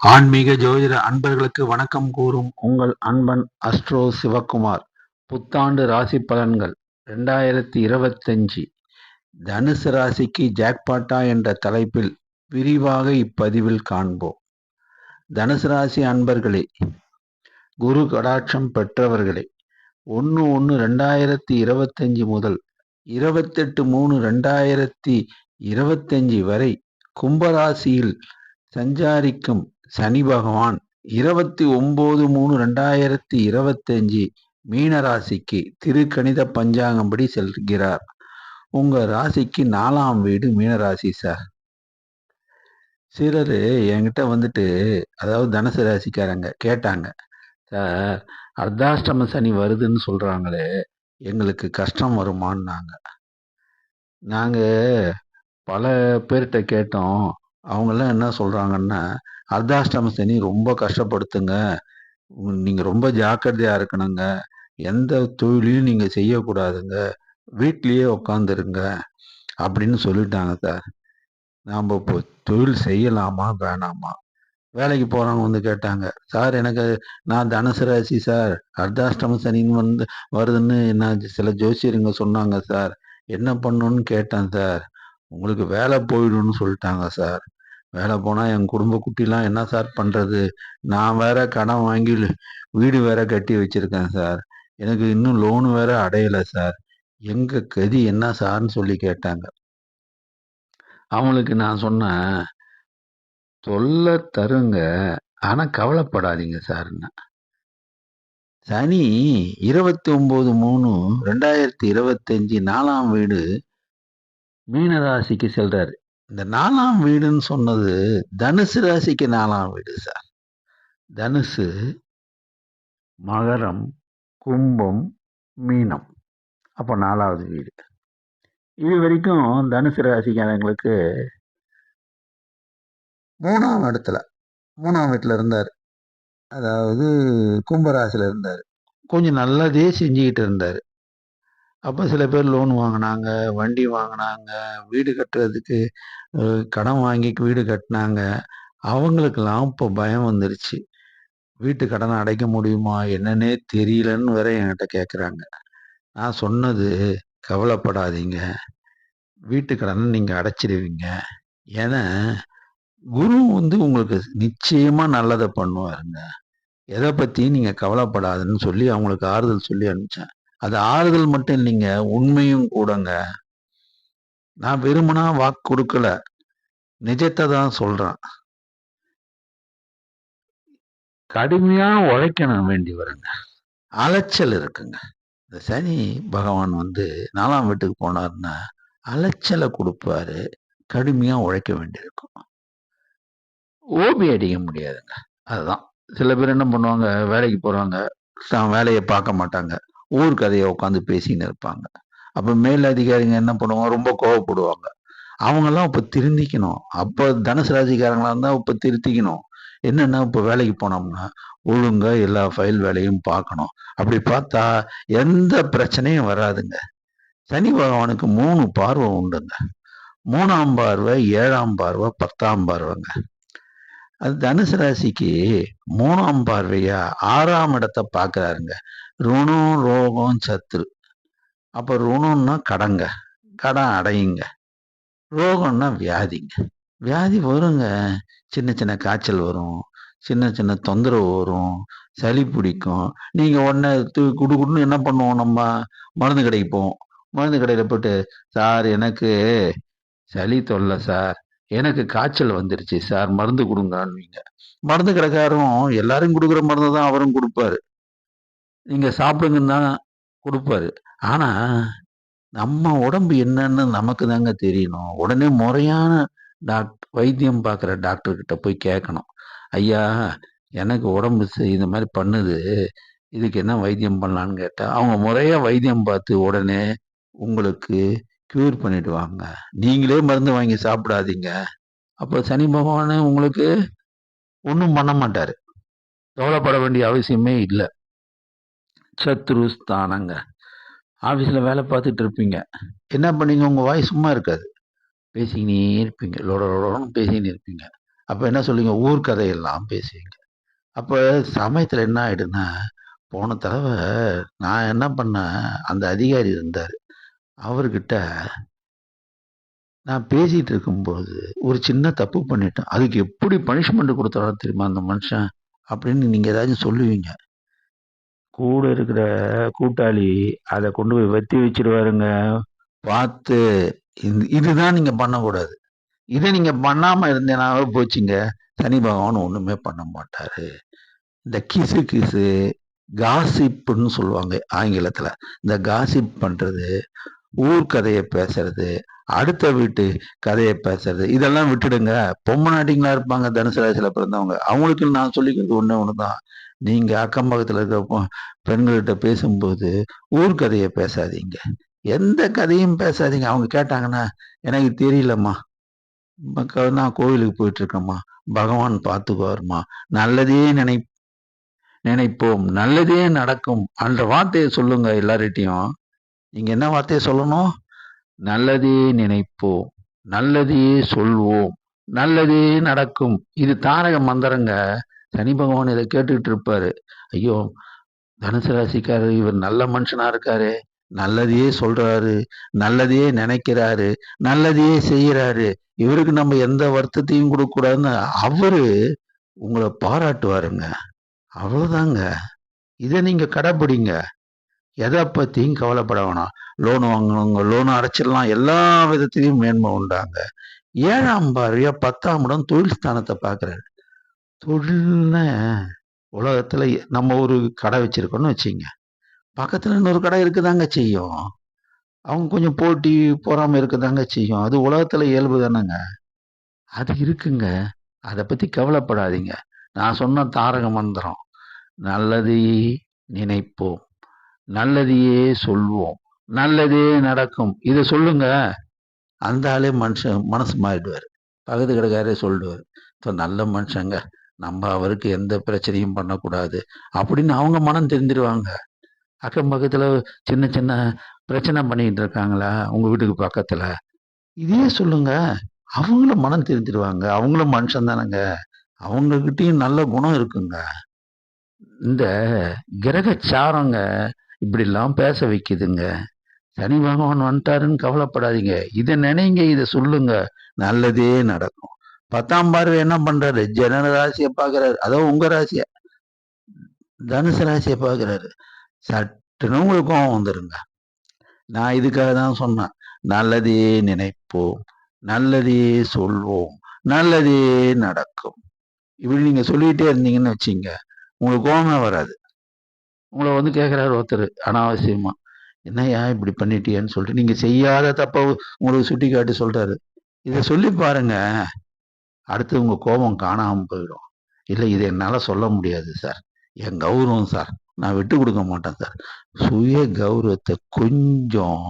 ஆன்மீக ஜோதிட அன்பர்களுக்கு வணக்கம் கூறும் உங்கள் அன்பன் அஸ்ட்ரோ சிவக்குமார் புத்தாண்டு ராசி பலன்கள் ரெண்டாயிரத்தி இருபத்தஞ்சு. தனுசு ராசிக்கு ஜாக்பாட்டா என்ற தலைப்பில் விரிவாக இப்பதிவில் காண்போம். தனுசு ராசி அன்பர்களே குரு கடாட்சம் பெற்றவர்களே ஒன்று ஒன்று ரெண்டாயிரத்தி இருபத்தஞ்சு முதல் இருபத்தெட்டு மூணு ரெண்டாயிரத்தி இருபத்தஞ்சு வரை கும்பராசியில் சஞ்சாரிக்கும் சனி பகவான் இருபத்தி ஒன்பது மூணு ரெண்டாயிரத்தி இருபத்தஞ்சி மீன ராசிக்கு திருக்கணித பஞ்சாங்கம்படி செல்கிறார். உங்க ராசிக்கு நாலாம் வீடு மீனராசி சார். சிலர் என்கிட்ட வந்துட்டு அதாவது தனுசு ராசிக்காரங்க கேட்டாங்க சார் அர்த்தாஷ்டம சனி வருதுன்னு சொல்றாங்களே எங்களுக்கு கஷ்டம் வருமானாங்க நாங்கள் பல பேர்கிட்ட கேட்டோம் அவங்கெல்லாம் என்ன சொல்கிறாங்கன்னா அர்த்தாஷ்டம சனி ரொம்ப கஷ்டப்படுத்துங்க. நீங்கள் ரொம்ப ஜாக்கிரதையாக இருக்கணுங்க. எந்த தொழிலையும் நீங்கள் செய்யக்கூடாதுங்க. வீட்லேயே உட்காந்துருங்க அப்படின்னு சொல்லிட்டாங்க சார். நாம் இப்போ தொழில் செய்யலாமா வேணாமா? வேலைக்கு போகிறவங்க வந்து கேட்டாங்க சார் எனக்கு நான் தனுசு ராசி சார். அர்த்தாஷ்டம சனின்னு வந்து வருதுன்னு நான் சில ஜோசியருங்க சொன்னாங்க சார். என்ன பண்ணணும்னு கேட்டேன் சார். உங்களுக்கு வேலை போயிடும்னு சொல்லிட்டாங்க சார். வேலை போனால் என் குடும்ப குட்டிலாம் என்ன சார் பண்ணுறது நான் வேற கடன் வாங்கி வீடு வேற கட்டி வச்சிருக்கேன் சார். எனக்கு இன்னும் லோனு வேற அடையலை சார். எங்கள் கதி என்ன சார்னு சொல்லி கேட்டாங்க. அவங்களுக்கு நான் சொன்னேன் சொல்ல தருங்க ஆனால் கவலைப்படாதீங்க சார்ன்னு. சனி இருபத்தி ஒம்பது மூணு ரெண்டாயிரத்தி இருபத்தஞ்சி நாலாம் வீடு மீனராசிக்கு செல்றாரு. இந்த நாலாம் வீடுன்னு சொன்னது தனுசு ராசிக்கு நாலாம் வீடு சார். தனுசு மகரம் கும்பம் மீனம். அப்போ நாலாவது வீடு. இது வரைக்கும் தனுசு ராசிக்காரங்களுக்கு மூணாம் இடத்துல மூணாம் வீட்டில் இருந்தார். அதாவது கும்பராசியில் இருந்தார். கொஞ்சம் நல்லதே செஞ்சுக்கிட்டு இருந்தார். அப்போ சில பேர் லோன் வாங்கினாங்க வண்டி வாங்கினாங்க வீடு கட்டுறதுக்கு கடன் வாங்கி வீடு கட்டினாங்க. அவங்களுக்கெல்லாம் இப்போ பயம் வந்துருச்சு. வீட்டு கடனை அடைக்க முடியுமா என்னன்னே தெரியலன்னு வேற என்கிட்ட கேட்குறாங்க நான் சொன்னது கவலைப்படாதீங்க. வீட்டு கடனை நீங்கள் அடைச்சிடுவீங்க ஏன்னா குரு வந்து உங்களுக்கு நிச்சயமாக நல்லதை பண்ணுவாருங்க. எதை பற்றியும் நீங்கள் கவலைப்படாதுன்னு சொல்லி அவங்களுக்கு ஆறுதல் சொல்லி அனுப்பிச்சேன். அது ஆறுதல் மட்டும் இல்லைங்க உண்மையும் கூடங்க. நான் வெறுமனா வாக்கு கொடுக்கல. நிஜத்தை தான் சொல்றேன். கடுமையா உழைக்கணும் வேண்டி வருங்க. அலைச்சல் இருக்குங்க. இந்த சனி பகவான் வந்து நாலாம் வீட்டுக்கு போனார்னா அலைச்சலை கொடுப்பாரு. கடுமையா உழைக்க வேண்டியிருக்கும். ஓபி அடிக்க முடியாதுங்க. அதுதான். சில பேர் என்ன பண்ணுவாங்க வேலைக்கு போறாங்க தான் வேலையை பார்க்க மாட்டாங்க. ஊர் கதையை உட்காந்து பேசின்னு இருப்பாங்க. அப்போ மேல் அதிகாரிங்க என்ன பண்ணுவாங்க? ரொம்ப கோவப்படுவாங்க. அவங்கெல்லாம் இப்போ திருந்திக்கணும். அப்போ தனுசு ராசிக்காரங்களா இருந்தால் இப்போ திருத்திக்கணும். என்னென்னா இப்போ வேலைக்கு போனோம்னா ஒழுங்காக எல்லா ஃபைல் வேலையும் பார்க்கணும். அப்படி பார்த்தா எந்த பிரச்சனையும் வராதுங்க. சனி பகவானுக்கு மூணு பார்வை உண்டுங்க. மூணாம் பார்வை ஏழாம் பார்வை பத்தாம் பார்வைங்க. அது தனுசு ராசிக்கு மூணாம் பார்வையா ஆறாம் இடத்தை பார்க்குறாருங்க. ருணும் ரோகம் சத்துரு அப்போ ருணம்னா கடங்க. கடன் அடையுங்க. ரோகம்னா வியாதிங்க. வியாதி வருங்க. சின்ன சின்ன காய்ச்சல் வரும். சின்ன சின்ன தொந்தரவு வரும். சளி பிடிக்கும். நீங்கள் உடனே குடு குடுன்னு என்ன பண்ணுவோம் நம்ம? மருந்து கடைக்கு போவோம். மருந்து கடையில் போட்டு சார் எனக்கு சளி தொல்லை சார். எனக்கு காய்ச்சல் வந்துருச்சு சார். மருந்து கொடுங்கன்னுவீங்க மருந்து கடைக்காரும் எல்லாரும் கொடுக்குற மருந்து தான் அவரும் கொடுப்பாரு. நீங்கள் சாப்பிடுங்கன்னு தான் கொடுப்பாரு. ஆனால் நம்ம உடம்பு என்னன்னு நமக்கு தாங்க தெரியணும். உடனே முறையான டாக் வைத்தியம் பார்க்குற டாக்டர்கிட்ட போய் கேட்கணும். ஐயா எனக்கு உடம்பு இந்த மாதிரி பண்ணுது. இதுக்கு என்ன வைத்தியம் பண்ணலான்னு கேட்டால் அவங்க முறையாக வைத்தியம் பார்த்து உடனே உங்களுக்கு க்யூர் பண்ணிடுவாங்க நீங்களே மருந்து வாங்கி சாப்பிடாதீங்க. அப்போ சனி பகவான் உங்களுக்கு ஒன்றும் பண்ண மாட்டார். கவலைப்பட வேண்டிய அவசியமே இல்லை. சத்ருஸ்தானங்க ஆஃபீஸில் வேலை பார்த்துட்டு இருப்பீங்க என்ன பண்ணீங்க உங்கள் வாய் சும்மா இருக்காது பேசிக்கினே இருப்பீங்க லோட லோடன்னு பேசிக்கினே இருப்பீங்க அப்போ என்ன சொல்லுவீங்க? ஊர் கதையெல்லாம் பேசுவீங்க. அப்போ சமயத்தில் என்ன ஆகிடுன்னா போன தடவை நான் என்ன பண்ணேன், அந்த அதிகாரி இருந்தார் அவர்கிட்ட நான் பேசிகிட்டு இருக்கும்போது, ஒரு சின்ன தப்பு பண்ணிட்டேன். அதுக்கு எப்படி பனிஷ்மெண்ட் குடுத்தாரோ தெரியுமா அந்த மனுஷன்? அப்படின்னு நீங்கள் ஏதாச்சும் சொல்லுவீங்க. கூட இருக்கிற கூட்டாளி அதை கொண்டு போய் வத்தி வச்சிருவாருங்க பார்த்து இது இதுதான் நீங்க பண்ணக்கூடாது. இதை நீங்க பண்ணாம இருந்தேனாவே போச்சுங்க. சனி பகவான் ஒண்ணுமே பண்ண மாட்டாரு. இந்த கிசு கிசு, காசிப்புன்னு சொல்லுவாங்க ஆங்கிலத்துல. இந்த காசிப் பண்றது, ஊர்கதையை பேசுறது, அடுத்த வீட்டு கதையை பேசுறது, இதெல்லாம் விட்டுடுங்க. பொம்மை நாட்டிங்களா இருப்பாங்க தனுசு ராசியில பிறந்தவங்க. அவங்களுக்கு நான் சொல்லிக்கிறது ஒண்ணு ஒண்ணுதான். நீங்க அக்கம் பக்கத்துல இருக்க பெண்கள்கிட்ட பேசும்போது, ஊர்கதைய பேசாதீங்க. எந்த கதையும் பேசாதீங்க. அவங்க கேட்டாங்கன்னா, "எனக்கு தெரியலம்மா. நான் கோவிலுக்கு போயிட்டுருக்கேம்மா. பகவான் பார்த்துக்குவாருமா நல்லதே நினை நினைப்போம். நல்லதே நடக்கும்." அந்த வார்த்தையை சொல்லுங்க எல்லார்கிட்டயும். நீங்க என்ன வார்த்தையை சொல்லணும்? நல்லதே நினைப்போம். நல்லதே சொல்வோம். நல்லதே நடக்கும். இது தாரக மந்திரங்க. சனி பகவான் இதை கேட்டுக்கிட்டு இருப்பாரு. ஐயோ! தனுசு ராசிக்காரர் இவர் நல்ல மனுஷனா இருக்காரு நல்லதையே சொல்றாரு. நல்லதையே நினைக்கிறாரு. நல்லதையே செய்யறாரு. இவருக்கு நம்ம எந்த வருத்தத்தையும் கொடுக்கக்கூடாதுன்னு அவரு உங்களை பாராட்டுவாருங்க. அவ்வளோதாங்க. இதை நீங்க கடைப்பிடிங்க. எதை பத்தியும் கவலைப்பட வேணாம். லோன் வாங்கணுங்க லோன் அடைச்சிடலாம். எல்லா விதத்திலையும் மேன்மை உண்டாங்க. ஏழாம் பார்வையா 10ஆம் இடம் தொழில் ஸ்தானத்தை பார்க்குறாரு. தொழில்னா உலகத்தில் நம்ம ஒரு கடை வச்சுருக்கோன்னு வச்சுங்க பக்கத்தில் இன்னொரு கடை இருக்குதாங்க செய்யும். அவங்க கொஞ்சம் போட்டி, போகாமல் இருக்கதாங்க செய்யும். அது உலகத்தில் இயல்பு தானேங்க அது இருக்குங்க. அதை பற்றி கவலைப்படாதீங்க. நான் சொன்ன தாரக மந்திரம். நல்லதையே நினைப்போம். நல்லதையே சொல்வோம். நல்லதே நடக்கும். இதை சொல்லுங்க. அந்த ஆளே மனுஷன் மனசு மாறிடுவார் பக்கத்து கடைக்காரே சொல்லுவார் இப்போ நல்ல மனுஷங்க. நம்ம அவருக்கு எந்த பிரச்சனையும் பண்ணக்கூடாது." அப்படின்னு அவங்க மனம் தெரிஞ்சிருவாங்க அக்கம் பக்கத்தில் சின்ன சின்ன பிரச்சனை பண்ணிக்கிட்டு இருக்காங்களா? உங்கள் வீட்டுக்கு பக்கத்தில் இதே சொல்லுங்க. அவங்களும் மனம் தெரிஞ்சிருவாங்க அவங்களும் மனுஷன் தானங்க. அவங்க நல்ல குணம் இருக்குங்க. இந்த கிரக சாரங்க இப்படிலாம் பேச வைக்குதுங்க. சனி பகவான் வந்துட்டாருன்னு கவலைப்படாதீங்க. இதை நினைங்க. இதை சொல்லுங்க. நல்லதே நடக்கும். 10ஆம் பார்வை என்ன பண்றாரு? ஜனன ராசியை பார்க்குறாரு. அதாவது உங்க ராசிய. தனுசு ராசியை பார்க்குறாரு. சட்டுன்னு உங்களுக்கு கோபம் வந்துருங்க. நான் இதுக்காக தான் சொன்னேன். நல்லதே நினைப்போம். நல்லதே சொல்வோம். நல்லதே நடக்கும். இப்படி நீங்க சொல்லிட்டே இருந்தீங்கன்னு வச்சுங்க உங்களுக்கு கோபமே வராது. உங்களை வந்து கேட்குறாரு ஒருத்தர் அனாவசியமா. "என்னய்யா இப்படி பண்ணிட்டியன்னு சொல்லிட்டு நீங்க செய்யாத தப்ப உங்களுக்கு சுட்டிக்காட்டி சொல்றாரு. இதை சொல்லி பாருங்க. அடுத்து உங்க கோபம் காணாமல் போயிடும். இல்லை இதை என்னால் சொல்ல முடியாது சார். என் கௌரவம் சார். நான் விட்டு கொடுக்க மாட்டேன் சார்." சுய கௌரவத்தை கொஞ்சம்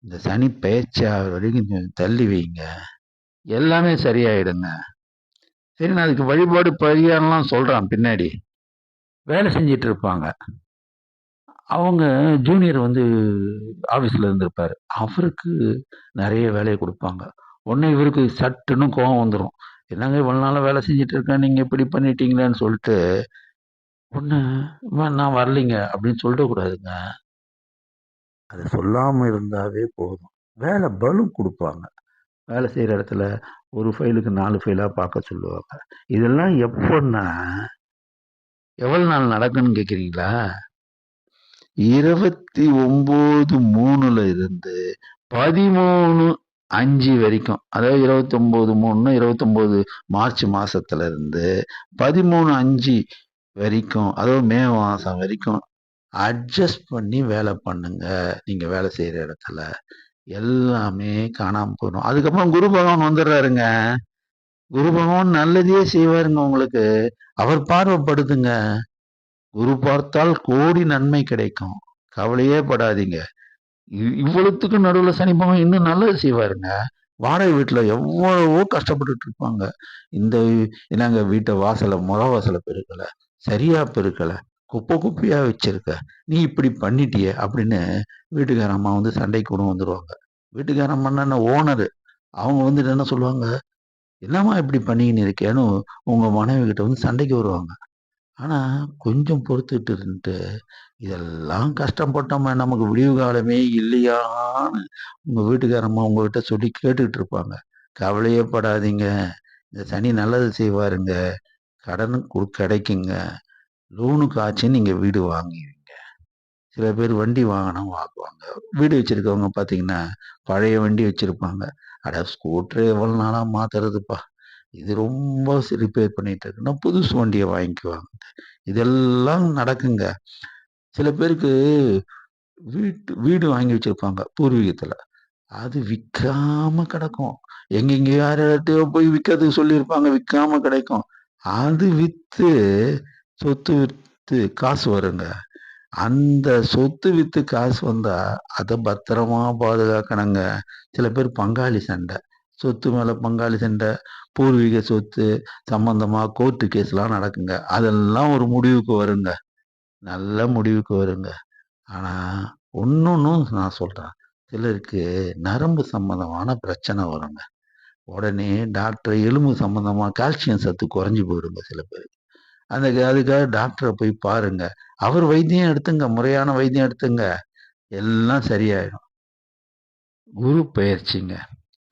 இந்த சனி பெயர்ச்சியாகுற வரைக்கும் கொஞ்சம் தள்ளி வைங்க. எல்லாமே சரியாயிடுங்க. சரி நான் அதுக்கு வழிபாடு, பரிகாரம்லாம் சொல்கிறான் பின்னாடி. வேலை செஞ்சிட்டு இருப்பாங்க. அவங்க ஜூனியர் வந்து ஆஃபீஸில் இருந்திருப்பார் அவருக்கு நிறைய வேலையை கொடுப்பாங்க உடனே இவருக்கு சட்டுன்னு கோவம் வந்துடும் "என்னங்க இவ்வளோ நாளாக வேலை செஞ்சுட்டு இருக்கேன். நீங்கள் இப்படி பண்ணிட்டீங்களேன்னு" சொல்லிட்டு, ஒன்று நான் வரலைங்க" அப்படின்னு சொல்லிடக்கூடாதுங்க. அது சொல்லாமல் இருந்தாவே போதும். வேலை பலும் கொடுப்பாங்க வேலை செய்கிற இடத்துல ஒரு ஃபைலுக்கு நாலு ஃபைலாக பார்க்க சொல்லுவாங்க. இதெல்லாம் எப்போன்னா எவ்வளோ நாள் நடக்குன்னு கேட்குறீங்களா இருபத்தி ஒம்பது மூணுல இருந்து பதிமூணு அஞ்சு வரைக்கும். அதாவது 29/3ன்னா 29 மார்ச் மாசத்துல இருந்து 13/5 வரைக்கும், அதாவது மே மாசம் வரைக்கும் அட்ஜஸ்ட் பண்ணி வேலை பண்ணுங்க. நீங்க வேலை செய்கிற இடத்துல. எல்லாமே காணாம போயிடும். அதுக்கப்புறம் குரு பகவான் வந்துடுறாருங்க. குரு பகவான் நல்லதையே செய்வாருங்க உங்களுக்கு. அவர் பார்வைப்படுத்துங்க குரு பார்த்தால் கோடி நன்மை கிடைக்கும். கவலையே படாதீங்க. இவ்வளவுத்துக்கும் நடுவில் நடுவுல சனி பகவான் இன்னும் நல்லது செய்வாருங்க. வாடகை வீட்டில் எவ்வளவோ கஷ்டப்பட்டுட்டு இருப்பாங்க. இந்த நாங்கள் வீட்டை வாசலை மொற வாசலை பெருக்கலை சரியா பெருக்கலை குப்பை குப்பையா வச்சிருக்க. நீ இப்படி பண்ணிட்டியே அப்படின்னு வீட்டுக்கார அம்மா வந்து சண்டைக்கு கூட வந்துருவாங்க. வீட்டுக்கார அம்மான்னா ஓனரு. அவங்க வந்துட்டு என்ன சொல்லுவாங்க, என்னம்மா இப்படி பண்ணிக்கின்னு இருக்கேன்னு உங்க மனைவி கிட்ட வந்து சண்டைக்கு வருவாங்க. ஆனா, கொஞ்சம் பொறுத்துட்டு இருந்துட்டு, இதெல்லாம் கஷ்டப்பட்டோமே நமக்கு விடிவு காலமே இல்லையான்னு உங்கள் வீட்டுக்காரம்மா உங்ககிட்ட சொல்லி கேட்டுக்கிட்டு இருப்பாங்க. கவலையே படாதீங்க. இந்த சனி நல்லது செய்வாருங்க. கடன் கு கிடைக்குங்க. லோனுக்கு ஆச்சுன்னு நீங்கள் வீடு வாங்குவீங்க. சில பேர் வண்டி வாங்கினா வாங்குவாங்க. வீடு வச்சுருக்கவங்க பார்த்தீங்கன்னா, பழைய வண்டி வச்சுருப்பாங்க அட ஸ்கூட்ரு எவ்வளோ நாளாக மாத்துறதுப்பா. இது ரொம்ப ரிப்பேர் பண்ணிகிட்டு இருக்குன்னா, புதுசு வண்டியை வாங்கிக்குவாங்க. இதெல்லாம் நடக்குங்க. சில பேருக்கு வீட்டு வீடு வாங்கி வச்சிருப்பாங்க பூர்வீகத்துல. அது விற்காம கிடக்கும். எங்கெங்க யார்கிட்டயோ போய் விற்கிறதுக்கு சொல்லியிருப்பாங்க. விற்காம கிடைக்கும். அது வித்து சொத்து வித்து காசு வருங்க. அந்த சொத்து வித்து காசு வந்தா, அதை பத்திரமா பாதுகாக்கணுங்க. சில பேர் பங்காளி சண்டை. சொத்து மேல பங்காளி சண்டை, பூர்வீக சொத்து சம்பந்தமா கோர்ட்டு கேஸ்லாம் நடக்குங்க. அதெல்லாம் ஒரு முடிவுக்கு வருங்க. நல்ல முடிவுக்கு வருங்க. ஆனா, இன்னொன்னும் நான் சொல்றேன். சிலருக்கு நரம்பு சம்பந்தமான பிரச்சனை வருங்க. உடனே டாக்டர் எலும்பு சம்பந்தமா கால்சியம் சத்து குறைஞ்சு போயிடுங்க சில பேருக்கு. அந்த அதுக்காக டாக்டரை போய் பாருங்க. அவர் வைத்தியம் எடுத்துங்க. முறையான வைத்தியம் எடுத்துங்க. எல்லாம் சரியாயிடும். குரு பயிற்சிங்க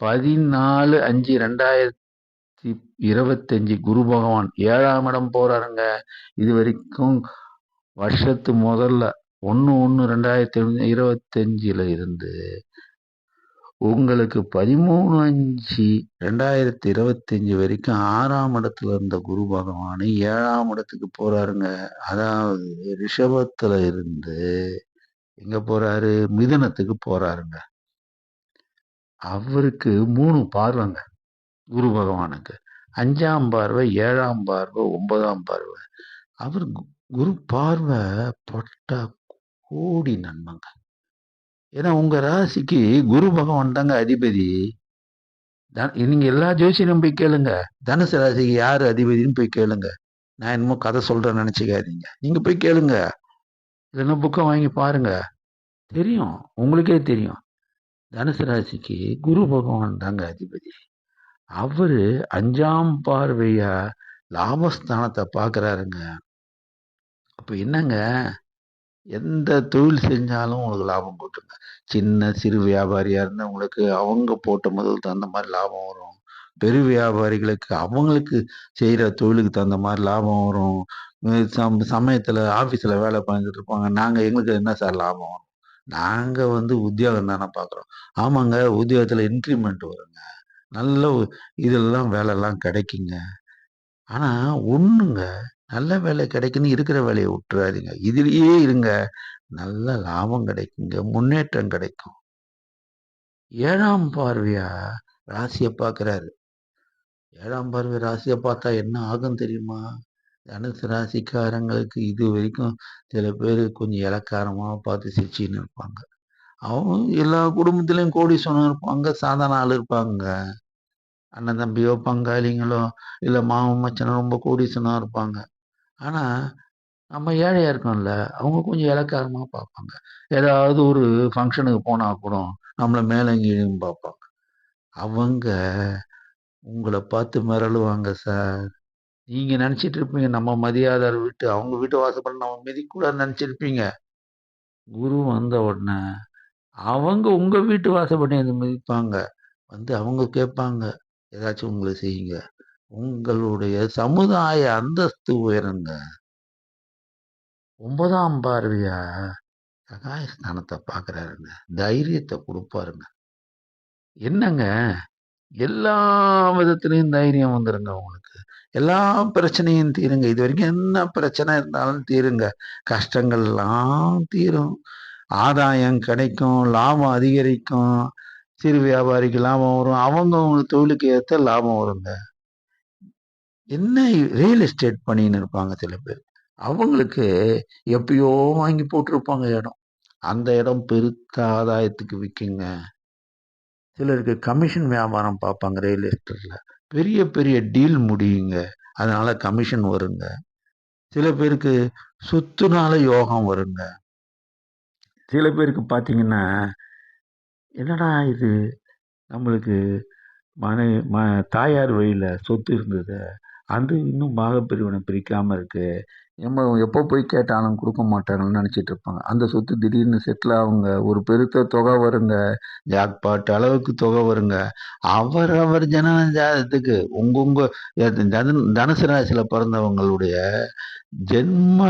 பதினாலு அஞ்சு ரெண்டாயிரத்தி இருபத்தஞ்சு குரு பகவான் ஏழாம் இடம் போறாருங்க. இதுவரைக்கும் வருஷத்து முதல்ல 1/1/2025ல இருந்து உங்களுக்கு 13/5/2025 வரைக்கும் ஆறாம் இடத்துல இருந்த குரு பகவான் ஏழாம் இடத்துக்கு போறாருங்க. அதாவது ரிஷபத்துல இருந்து எங்க போறாரு? மிதுனத்துக்கு போறாருங்க. அவருக்கு மூணு பார்வைங்க. குரு பகவானுக்கு. அஞ்சாம் பார்வை, ஏழாம் பார்வை, ஒன்பதாம் பார்வை. அவர் குரு பார்வை பட்டா கோடி நன்மைங்க. ஏன்னா உங்க ராசிக்கு குரு பகவான் தாங்க அதிபதி. த நீங்க எல்லா ஜோசியரும் போய் கேளுங்க. தனுசு ராசிக்கு யாரு அதிபதின்னு போய் கேளுங்க. நான் என்னமோ கதை சொல்றேன்னு நினைச்சுக்காதீங்க. நீங்க போய் கேளுங்க. இல்லைன்னா புக்கை வாங்கி பாருங்க. தெரியும். உங்களுக்கே தெரியும். தனுசு ராசிக்கு குரு பகவான் தாங்க அதிபதி. அவரு அஞ்சாம் பார்வையா லாபஸ்தானத்தை பார்க்குறாருங்க. அப்போ என்னங்க? எந்த தொழில் செஞ்சாலும் உங்களுக்கு லாபம் போட்டுருங்க. சின்ன சிறு வியாபாரியாக இருந்தால் உங்களுக்கு அவங்க போட்ட முதலுக்கு தகுந்த மாதிரி லாபம் வரும். பெரு வியாபாரிகளுக்கு அவங்களுக்கு செய்கிற தொழிலுக்கு தகுந்த மாதிரி லாபம் வரும். சம் சமயத்தில் ஆஃபீஸில் வேலை பார்த்துட்டு இருப்பாங்க. நாங்கள் எங்களுக்கு என்ன சார் லாபம்? வரும் நாங்கள் வந்து உத்தியோகம் தானே பார்க்குறோம். ஆமாங்க. உத்தியோகத்தில் இன்க்ரிமெண்ட் வருங்க. நல்ல இதெல்லாம் வேலைலாம் கிடைக்குங்க. ஆனால் ஒன்றுங்க நல்ல வேலை கிடைக்குன்னு இருக்கிற வேலையை விட்டுறாதீங்க. இதுலயே இருங்க. நல்ல லாபம் கிடைக்குங்க. முன்னேற்றம் கிடைக்கும். ஏழாம் பார்வையா ராசிய பார்க்குறாரு. ஏழாம் பார்வை ராசிய பார்த்தா என்ன ஆகும் தெரியுமா? தனுசு ராசிக்காரங்களுக்கு இது வரைக்கும் சில பேர் கொஞ்சம் இலக்காரமாக பார்த்து சிரிச்சின்னு இருப்பாங்க. அவங்க எல்லா குடும்பத்துலேயும் கோடி சொன்ன இருப்பாங்க. சாதாரண ஆள் இருப்பாங்க. அண்ணன் தம்பியோ, பங்காளிங்களோ, இல்லை மாமன், மச்சனோ ரொம்ப கோடி சொன்னா இருப்பாங்க. ஆனால் நம்ம ஏழையாக இருக்கோம்ல, அவங்க கொஞ்சம் இலக்காரமாக பார்ப்பாங்க. ஏதாவது ஒரு ஃபங்க்ஷனுக்கு போனால் கூட நம்மளை மேலே கீழும் பார்ப்பாங்க. அவங்க உங்களை பார்த்து மிரளுவாங்க சார். நீங்கள் நினச்சிட்டு இருப்பீங்க, நம்ம மதியாதார் வீட்டு அவங்க வீட்டு வாசப்பட நம்ம மிதிக்கக்கூடாதுன்னு நினச்சிருப்பீங்க குரு வந்த உடனே, அவங்க உங்கள் வீட்டு வாசப்படி வந்து மிதிப்பாங்க. வந்து அவங்க கேட்பாங்க, ஏதாச்சும் உங்களை செய்யுங்க. உங்களுடைய சமுதாய அந்தஸ்து உயருங்க. ஒன்பதாம் பார்வையா சகாயஸ்தானத்த பார்க்குறாருங்க. தைரியத்தை கொடுப்பாருங்க என்னங்க? எல்லா விதத்துலையும் தைரியம் வந்துருங்க உங்களுக்கு. எல்லா பிரச்சனையும் தீருங்க. இது வரைக்கும் என்ன பிரச்சனை இருந்தாலும் தீருங்க. கஷ்டங்கள்லாம் தீரும். ஆதாயம் கிடைக்கும். லாபம் அதிகரிக்கும். சிறு வியாபாரிக்கு லாபம் வரும். அவங்க அவங்க தொழிலுக்கு ஏற்ற லாபம் வருங்க. என்ன ரியல் எஸ்டேட் பண்ணின்னு இருப்பாங்க சில பேர். அவங்களுக்கு எப்பயோ வாங்கி போட்டிருப்பாங்க இடம். அந்த இடம் பெருத்த ஆதாயத்துக்கு விற்குங்க சிலருக்கு கமிஷன் வியாபாரம் பார்ப்பாங்க ரியல் எஸ்டேட்டில் பெரிய பெரிய டீல் முடியுங்க. அதனால் கமிஷன் வருங்க. சில பேருக்கு சொத்துனால யோகம் வருங்க. சில பேருக்கு பார்த்தீங்கன்னா, என்னடா இது நம்மளுக்கு மனை ம தாயார் வழியில் சொத்து இருந்தது. அது இன்னும் பாகப்பிரிவினை பிரிக்காமல் இருக்குது நம்ம எப்போ போய் கேட்டாலும் கொடுக்க மாட்டாங்கன்னு நினச்சிட்டு இருப்பாங்க. அந்த சொத்து திடீர்னு செட்டில் ஆகுங்க. ஒரு பெருத்த தொகை வருங்க. ஜாக்பாட் அளவுக்கு தொகை வருங்க. அவரவர் ஜன ஜாதகத்துக்கு உங்கவுங்க தனு தனுசு ராசியில் பிறந்தவங்களுடைய ஜென்ம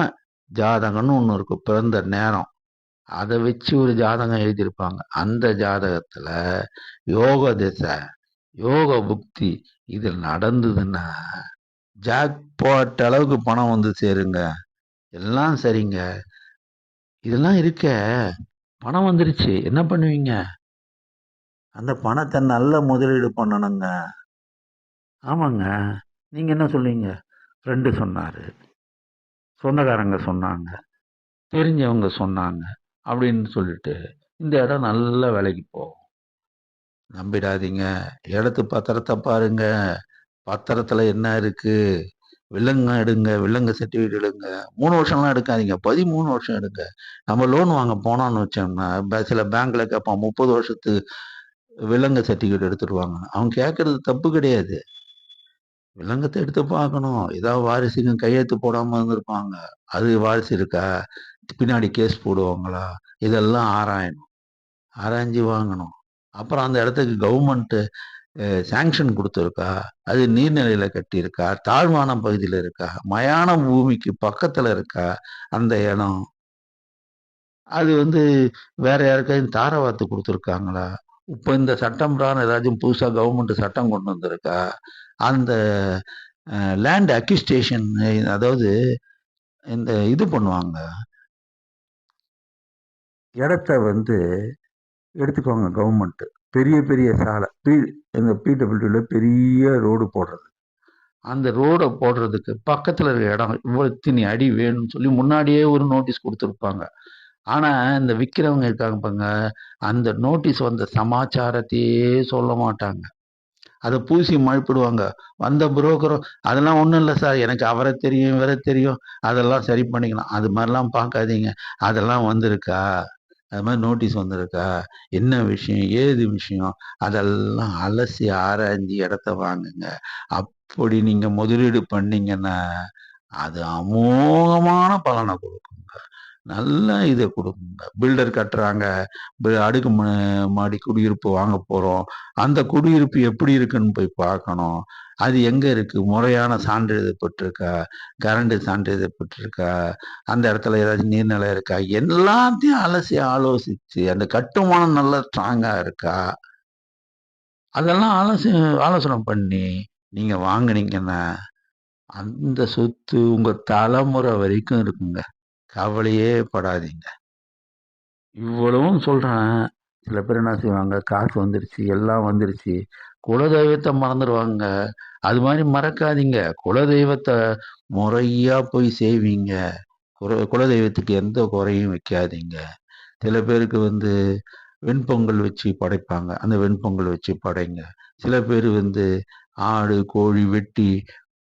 ஜாதகம்னு ஒன்று இருக்கும். பிறந்த நேரம். அதை வச்சு ஒரு ஜாதகம் எழுதியிருப்பாங்க. அந்த ஜாதகத்தில் யோக திசை, யோக புக்தி இதில் நடந்ததுன்னா, ஜாக்பாட் அளவுக்கு பணம் வந்து சேருங்க. எல்லாம் சரிங்க. இதெல்லாம் இருக்க, பணம் வந்துருச்சு. என்ன பண்ணுவீங்க? அந்த பணத்த நல்ல முதலீடு பண்ணணுங்க. ஆமாங்க. நீங்க என்ன சொல்லுவீங்க? ஃப்ரெண்டு சொன்னாரு. சொந்தக்காரங்க சொன்னாங்க. தெரிஞ்சவங்க சொன்னாங்க. அப்படின்னு சொல்லிட்டு, இந்த இடம் நல்ல விலைக்கு போகும். நம்பிடாதீங்க. இடத்து பத்திரத்த பாருங்க. பத்திரத்துல என்ன இருக்கு? வில்லங்க எடுங்க. வில்லங்க சர்டிஃபிகேட் எடுங்க. மூணு வருஷம்லாம் எடுக்காதீங்க. 13 வருஷம் எடுங்க. நம்ம லோன் வாங்க போனோம்னு வச்சோம்னா, சில பேங்க்ல கேட்பான் 30 வருஷத்து விலங்க சர்டிஃபிகேட் எடுத்துருவாங்க அவங்க கேட்கறது தப்பு கிடையாது. விலங்கத்தை எடுத்து பார்க்கணும். ஏதாவது வாரிசுங்க கையெழுத்து போடாம இருந்திருப்பாங்க. அது வாரிசு இருக்கா? பின்னாடி கேஸ் போடுவாங்களா? இதெல்லாம் ஆராயணும். ஆராய்ஞ்சு வாங்கணும். அப்புறம் அந்த இடத்துக்கு கவர்மெண்ட் சாங்ஷன் கொடுத்துருக்கா அது நீர்நிலையில கட்டியிருக்கா? தாழ்வான பகுதியில் இருக்கா? மயான பூமிக்கு பக்கத்துல இருக்கா? அந்த இடம். அது வந்து வேற யாருக்காவது தாரவாத்து கொடுத்துருக்காங்களா இப்போ இந்த சட்டம் பிரான ஏதாச்சும் புதுசாக கவர்மெண்ட் சட்டம் கொண்டு வந்திருக்கா? அந்த லேண்ட் அக்யூஸ்டேஷன் அதாவது இந்த இது பண்ணுவாங்க. இடத்த வந்து எடுத்துக்குவாங்க கவர்மெண்ட்டு பெரிய பெரிய சாலை. பி எங்கள் பிடபிள்யூல பெரிய ரோடு போடுறது. அந்த ரோடை போடுறதுக்கு பக்கத்தில் இருக்கிற இடம் இவ்வளோ இத்தினி அடி வேணும்னு சொல்லி முன்னாடியே ஒரு நோட்டீஸ் கொடுத்துருப்பாங்க ஆனால் இந்த விற்கிறவங்க இருக்காங்க பாங்க அந்த நோட்டீஸ் வந்த சமாச்சாரத்தையே சொல்ல மாட்டாங்க. அதை பூசி மழுப்பிடுவாங்க. வந்த புரோக்கரும், "அதெல்லாம் ஒன்றும் இல்லை சார். எனக்கு அவரை தெரியும், இவரை தெரியும். அதெல்லாம் சரி பண்ணிக்கலாம்." அது மாதிரிலாம் பார்க்காதீங்க. அதெல்லாம் வந்திருக்கா? அது மாதிரி நோட்டீஸ் வந்திருக்கா? என்ன விஷயம்? ஏது விஷயம்? அதெல்லாம் அலசி ஆராய்ஞ்சு இடத்த வாங்குங்க. அப்படி நீங்க முதலீடு பண்ணீங்கன்னா, அது அமோகமான பலனை கொடுக்கும் நல்ல இதை கொடுங்க பில்டர் கட்டுறாங்க. அடுக்கு மாடி குடியிருப்பு வாங்க போகிறோம் அந்த குடியிருப்பு எப்படி இருக்குன்னு போய் பார்க்கணும். அது எங்கே இருக்குது முறையான சான்றிதழ் பெற்றிருக்கா? கரண்ட் சான்றிதழ் பெற்றிருக்கா? அந்த இடத்துல ஏதாச்சும் நீர்நிலை இருக்கா? எல்லாத்தையும் அலசி ஆலோசித்து அந்த கட்டுமானம் நல்லா ஸ்ட்ராங்காக இருக்கா? அதெல்லாம் ஆலோசி ஆலோசனை பண்ணி, நீங்கள் வாங்கினீங்கன்னா அந்த சொத்து உங்கள் தலைமுறை வரைக்கும் இருக்குங்க. கவலையே படாதீங்க. இவ்வளவும் சொல்கிறேன் சில பேர் என்ன செய்வாங்க, காசு வந்துருச்சு, எல்லாம் வந்துருச்சு. குலதெய்வத்தை மறந்துடுவாங்க அது மாதிரி மறக்காதீங்க. குலதெய்வத்தை முறையாக போய் செய்வீங்க குல குலதெய்வத்துக்கு எந்த குறையும் வைக்காதீங்க. சில பேருக்கு வந்து வெண்பொங்கல் வச்சு படைப்பாங்க. அந்த வெண்பொங்கல் வச்சு படைங்க. சில பேர் வந்து ஆடு, கோழி வெட்டி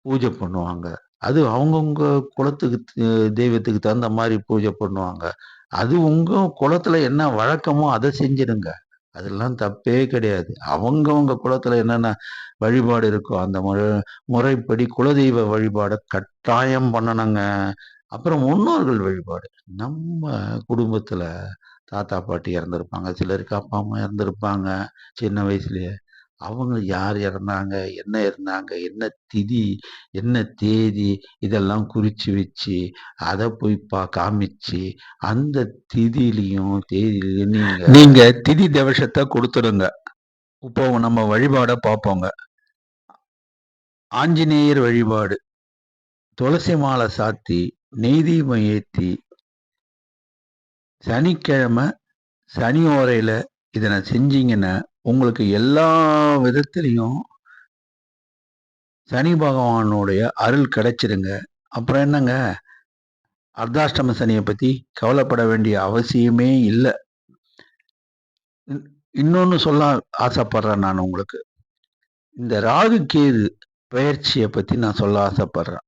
பூஜை பண்ணுவாங்க. அது அவங்கவுங்க குலத்துக்கு தெய்வத்துக்கு தகுந்த மாதிரி பூஜை பண்ணுவாங்க. அது உங்க குலத்துல என்ன வழக்கமோ அதை செஞ்சிருங்க அதெல்லாம் தப்பே கிடையாது. அவங்கவுங்க குலத்துல என்னென்ன வழிபாடு இருக்கோ, அந்த முறை முறைப்படி குலதெய்வ வழிபாடை கட்டாயம் பண்ணணுங்க. அப்புறம் முன்னோர்கள் வழிபாடு. நம்ம குடும்பத்துல தாத்தா, பாட்டி இறந்திருப்பாங்க. சிலருக்கு அப்பா, அம்மா இறந்துருப்பாங்க சின்ன வயசுலயே. அவங்க யார் இறந்தாங்க? என்ன இருந்தாங்க? என்ன திதி? என்ன தேதி? இதெல்லாம் குறிச்சு வச்சு, அத போய் பா காமிச்சு, அந்த திதியிலயும், தேதியிலையும் நீங்க நீங்க திதி தேவசத்தை கொடுத்துருங்க இப்போ நம்ம வழிபாட பார்ப்போங்க. ஆஞ்சநேயர் வழிபாடு. துளசி மாலை சாத்தி, நெய்தீபம் ஏற்றி ஏத்தி சனிக்கிழமை, சனி ஓரையில இதன செஞ்சீங்கன்னா, உங்களுக்கு எல்லா விதத்துலேயும் சனி பகவானுடைய அருள் கிடைச்சிருங்க. அப்புறம் என்னங்க? அர்த்தாஷ்டம சனியை பற்றி கவலைப்பட வேண்டிய அவசியமே இல்லை இன் சொல்ல ஆசைப்படுறேன் நான் உங்களுக்கு. இந்த ராகு, கேது பயிற்சியை பற்றி நான் சொல்ல ஆசைப்படுறேன்.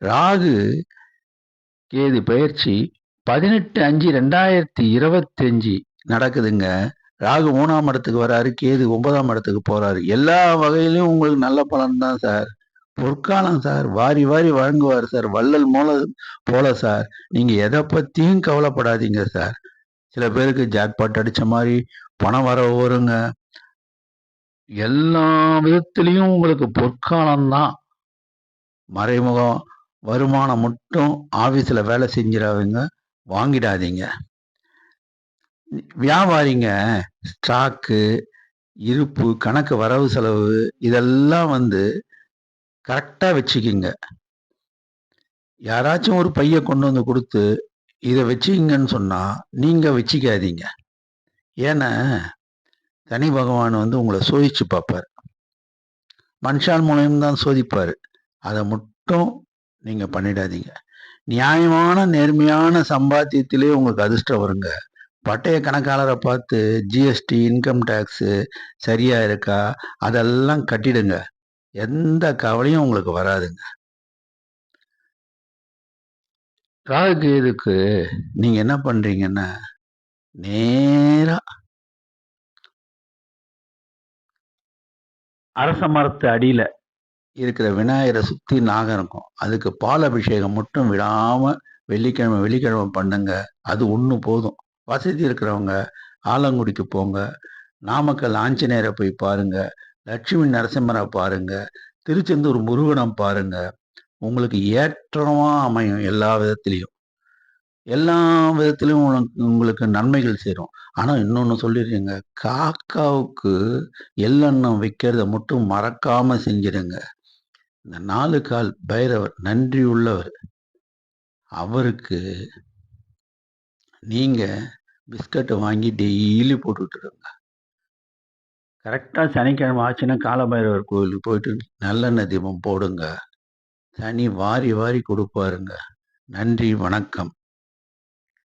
ராகு, கேது பயிற்சி பதினெட்டு அஞ்சு ரெண்டாயிரத்தி இருபத்தஞ்சு நடக்குதுங்க. ராகு மூணாம் இடத்துக்கு வராரு கேது ஒன்பதாம் இடத்துக்கு போறாரு. எல்லா வகையிலும் உங்களுக்கு நல்ல பலன் தான் சார். பொற்காலம் சார். வாரி வாரி வழங்குவார் சார். வள்ளல் மூல போல சார். நீங்க எதை பத்தியும் கவலைப்படாதீங்க சார். சில பேருக்கு ஜாக்பாட் அடிச்ச மாதிரி பணம் வர வருங்க எல்லா விதத்திலையும் உங்களுக்கு பொற்காலம் தான். மறைமுகம் வருமானம் மட்டும் ஆபீஸ்ல வேலை செஞ்சிடாதீங்க. வாங்கிடாதீங்க. வியாபாரிங்க ஸ்டாக்கு இருப்பு கணக்கு வரவு செலவு இதெல்லாம் வந்து கரெக்டாக வச்சுக்கிங்க. யாராச்சும் ஒரு பைய கொண்டு வந்து கொடுத்து இதை வச்சுக்கிங்கன்னு சொன்னா நீங்க வச்சுக்காதீங்க. ஏன்னா தனி பகவான் வந்து உங்களை சோதிச்சு பார்ப்பார். மனுஷால் மூலியம் தான் சோதிப்பார். அதை மட்டும் நீங்க பண்ணிடாதீங்க. நியாயமான நேர்மையான சம்பாத்தியத்திலே உங்களுக்கு அதிர்ஷ்டம் வருங்க. பட்டய கணக்காளரை பார்த்து ஜிஎஸ்டி இன்கம் டேக்ஸு சரியாக இருக்கா? அதெல்லாம் கட்டிடுங்க. எந்த கவலையும் உங்களுக்கு வராதுங்க. ராகு இதுக்கு நீங்கள் என்ன பண்ணுறீங்கன்னா நேராக அரச மரத்து அடியில் இருக்கிற விநாயகரை சுற்றி நாகம் இருக்கும். அதுக்கு பால் அபிஷேகம் மட்டும் விடாமல் வெள்ளிக்கிழமை வெள்ளிக்கிழமை பண்ணுங்க. அது ஒன்று போதும். வசதி இருக்கிறவங்க ஆலங்குடிக்கு போங்க. நாமக்கல் ஆஞ்சநேயரை போய் பாருங்க. லட்சுமி நரசிம்மரை பாருங்க. திருச்செந்தூர் முருகனம் பாருங்க. உங்களுக்கு ஏற்றமா அமையும் எல்லா விதத்திலையும். எல்லா விதத்திலையும் உங்களுக்கு உங்களுக்கு நன்மைகள் சேரும். ஆனால் இன்னொன்று சொல்லிடுறீங்க காக்காவுக்கு எள்ளெண்ணம் வைக்கிறத மட்டும் மறக்காமல் செஞ்சிடுங்க. இந்த நாலு கால் பைரவர் நன்றி உள்ளவர் அவருக்கு நீங்கள் பிஸ்கட்டை வாங்கி டெய்லி போட்டுட்ருங்க கரெக்டாக சனிக்கிழமை ஆச்சுன்னா காலபைரவர் கோயிலுக்கு போயிட்டு நல்லெண்ணெய் தீபம் போடுங்க. சனி வாரி வாரி கொடுப்பாருங்க. நன்றி வணக்கம்.